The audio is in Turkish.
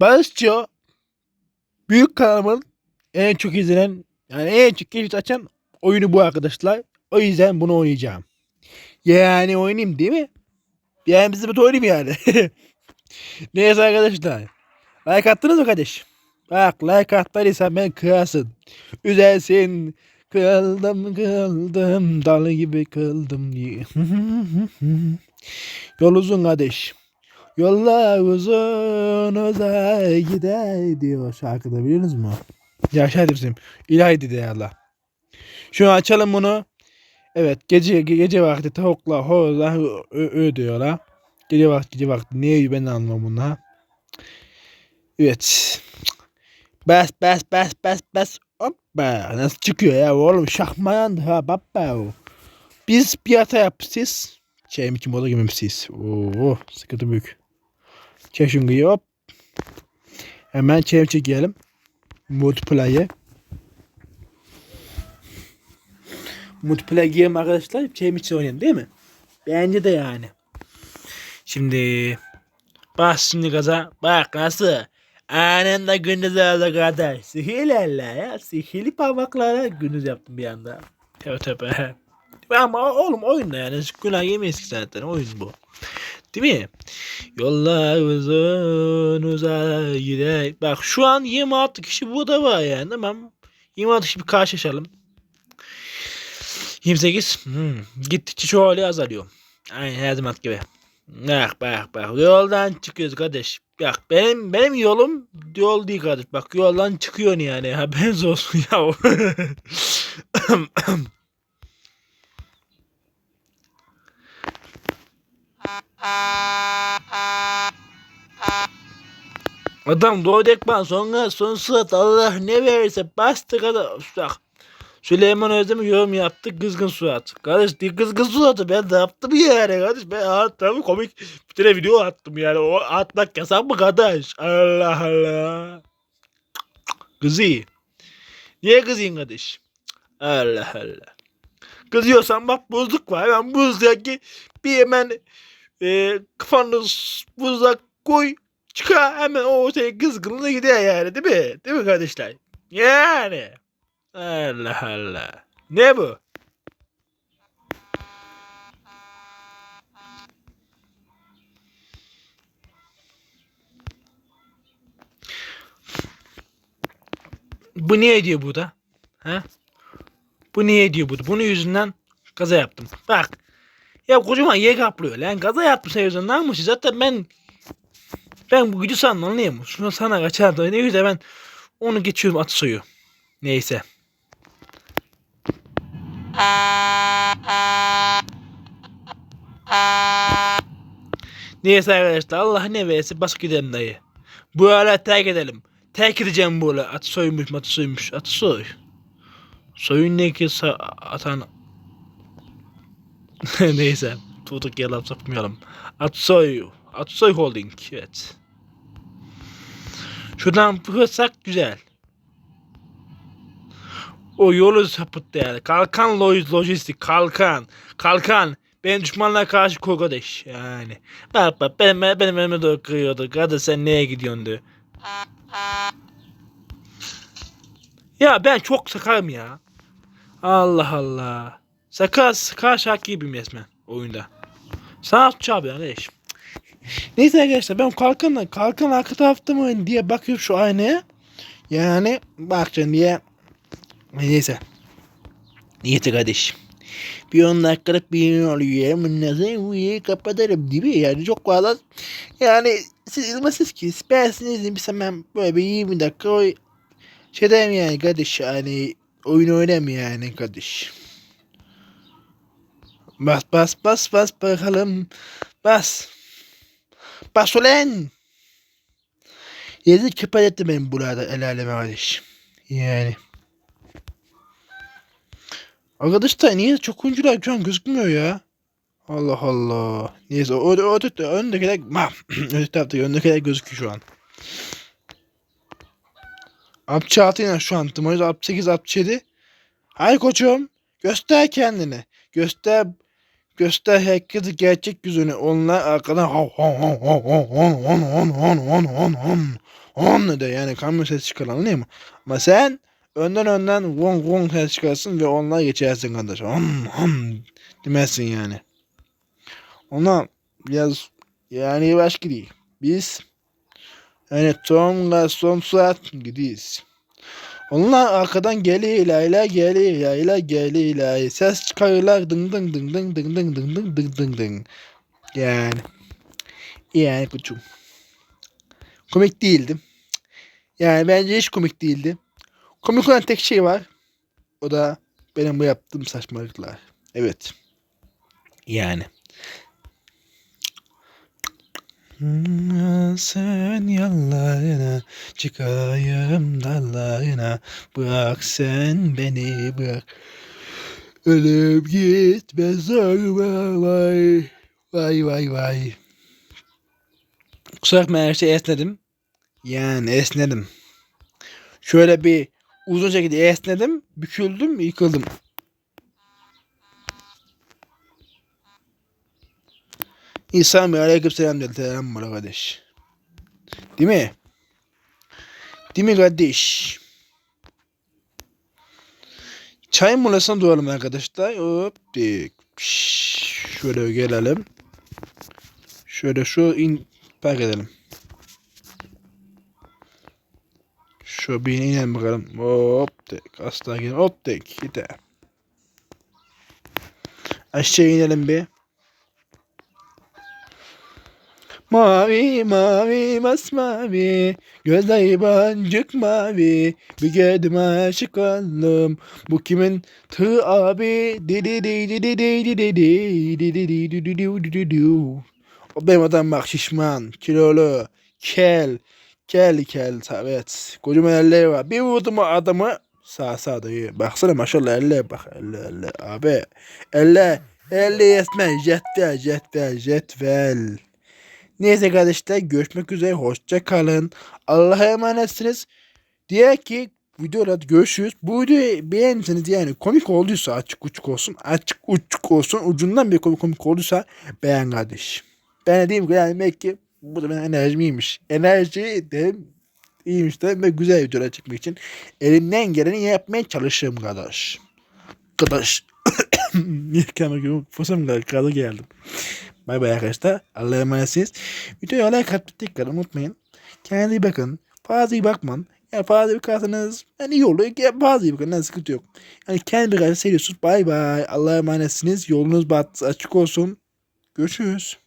Barışçı büyük kanalımın en çok izlenen yani en çok keşif açan oyunu bu arkadaşlar. O yüzden bunu oynayacağım. Yani oynayayım değil mi? Yani bizim bir oynayayım yani. Neyse arkadaşlar. Like attınız mı kardeş? Bak like attıysan ben kırasın. Üzersin. Kıldım kıldım dal gibi kıldım. Yol uzun kardeş. Yollar uzun uzay gider diyor şarkıda biliyorsunuz mu? Yaşar bizim. İlahi dedi Allah. Şu an açalım bunu. Evet gece gece vakti tavukla horozlar ö, ö diyorlar. Gece vakti gece vakti niye ben anlamam bunlar. Evet. Bas bas bas bas bas. Hoppa. Nasıl çıkıyor ya oğlum şahmayan ha baba. Biz bir hata yapmışız. Şeyim için moda girmemişiz. Oo sıkıntı büyük. Şunu hop. Hemen çev çekelim. Multiplayer. Multiplayer game arkadaşlar çevim için oynayın değil mi? Bence de yani. Şimdi bas şimdi gaza. Bak nasıl? Anında gündüz oldu kardeş. Sihirlerle ya. Sihirli parmaklarla gündüz yaptım bir anda. Tövbe tövbe. Ama oğlum oyunda yani. Günah yemeyiz ki zaten. Oyun bu. Değil mi? Yollar uzun uzay gider. Bak şu an 26 kişi burada var yani. Tamam. 26 kişi bir karşılaşalım. 28. Hmm. Gittikçe çoğalıyor azalıyor. Aynen her zaman gibi. Bak bak bak. Yoldan çıkıyoruz kardeş. Bak benim benim yolum yol değil kardeş. Bak yoldan çıkıyorsun yani. Haberiniz olsun ya. Adam doğru ekman sonra son sırat Allah ne verirse bastı kadar. Bak. Süleyman Özdemir yorum yaptı kızgın surat. Kardeş değil kızgın suratı ben de yaptım yani kardeş. Ben hatta komik bir tane video attım yani. O atmak yasak mı kardeş? Allah Allah. Kızı. Niye kızıyın kardeş? Allah Allah. Kızıyorsan bak buzluk var. Hemen buzdaki bir hemen e, kafanı buzluğa koy. Çıkar hemen o şey kızgınlığı gider yani değil mi? Değil mi kardeşler? Yani. Allah Allah. Ne bu? Bu niye ediyor burada? Ha? Bu niye ediyor burada? Bunun yüzünden kaza yaptım. Bak. Ya kocaman yer kaplıyor lan. Kaza yaptım yüzünden. Ne yapmış? Zaten ben ben bu gücü sandım anlayayım. Şunu sana kaçardı. Ne güzel ben onu geçiyorum at suyu. Neyse. Neyse arkadaşlar Allah ne verirse basıp gidelim dayı. Bu ara terk edelim. Terk edeceğim bu ara. At soymuş matı soymuş. At soy. Soyun ne ki atan. Neyse. Tutuk yalan sapmayalım. At soy. At soy holding. Evet. Şuradan fırsak güzel. O yolu sapıttı yani. Kalkan loj- lojistik. Kalkan. Kalkan. Ben düşmanlara karşı kardeş. Yani. Bak bak benim, benim önüme doğru kırıyordu. Kardeş sen neye gidiyorsun diyor. Ya ben çok sakarım ya. Allah Allah. Sakar şarkı gibiyim resmen oyunda. Sanatçı abi kardeş. Neyse arkadaşlar ben kalkanla kalkan arka tarafta mı diye bakıyorum şu aynaya. Yani bakacaksın diye. Neyse. Neyse kardeşim. Bir 10 dakikalık bir oluyor. Nasıl kapatırım değil mi? Yani çok fazla. Yani siz ilmezsiniz ki. Ben sizin izlemişsem ben böyle bir 20 dakika şey yani kardeş yani oyun oynayayım yani kardeş. Bas bas bas bas bakalım. Bas. Bas ulan. Yazık kapat etti benim burada el aleme kardeş. Yani. Arkadaşlar niye çok oyuncular şu an gözükmüyor ya? Allah Allah. Neyse o, o, o, öndekiler, ma, öte tarafta öndekiler gözüküyor şu an. 66 yine şu an. Tımayız 68 67. Hay koçum. Göster kendini. Göster göster herkese gerçek yüzünü. Onlar arkadan hav hav hav hav hon hon hon hon hon hon hon on de yani kamyon ses çıkar anlıyor musun? Ama sen önden önden vong vong ses çıkarsın ve onunla geçersin kardeş. Hom hom demezsin yani. Ona biraz yani başka değil. Biz yani son son saat gidiyiz. Onlar arkadan geliyor layla geliyor layla geliyor layla. Ses çıkarıyorlar ding ding ding ding ding ding ding ding ding ding ding. Yani. Yani kuçum. Komik değildim. Yani bence hiç komik değildi. Komik olan tek şey var. O da benim bu yaptığım saçmalıklar. Evet. Yani. Hmm, Sen yollarına çıkayım dallarına. Bırak sen beni bırak. Ölüp gitme zorba vay Vay vay. Vay Kusura bakma her şey esnedim. Yani esnedim. Şöyle bir uzun şekilde esnedim Büküldüm yıkıldım. İnsan bir aleyküm selam dedi. Selam bana kardeş. Değil mi? Değil mi kardeş? Çay molasına duralım arkadaşlar. Hop. Şöyle gelelim. Şöyle şu in park edelim. Şu bir inelim bakalım. Hop dik. Asla gidelim. Hop. Gidelim. Aşağı inelim bir. Mavi mavi masmavi Gözleri boncuk mavi Bir gördüm aşık oldum Bu kimin tığ abi Benim adam bak şişman kilolu kel kel kel evet kocaman elleri var bir vurdum adamı sağ sağ dayı baksana maşallah elle bak elle elle abi elle elle yetmez jetvel jetvel jetvel Neyse kardeşler görüşmek üzere. Hoşça kalın. Allah'a emanetsiniz. Diye ki videoda görüşürüz. Bu videoyu beğenirseniz yani komik olduysa açık uçuk olsun. Açık uçuk olsun. Ucundan bir komik komik olduysa beğen kardeş. Ben de diyeyim ki yani demek ki bu da benim enerjim iyiymiş. Enerji de iyiymiş de ve güzel videolar çekmek için elimden geleni yapmaya çalışırım kardeş. Kardeş. Niye kamera gibi fırsam kaldı geldim. Bay bay arkadaşlar. Allah'a emanetsiniz. Videoya like atıp tekrar unutmayın. Kendinize iyi bakın. Fazla iyi bakman. Yani fazla bakarsanız yani iyi olur. Yani fazla iyi bakın. Yani sıkıntı yok. Yani kendi bir seviyorsunuz. Bay bay. Allah'a emanetsiniz. Yolunuz bat açık olsun. Görüşürüz.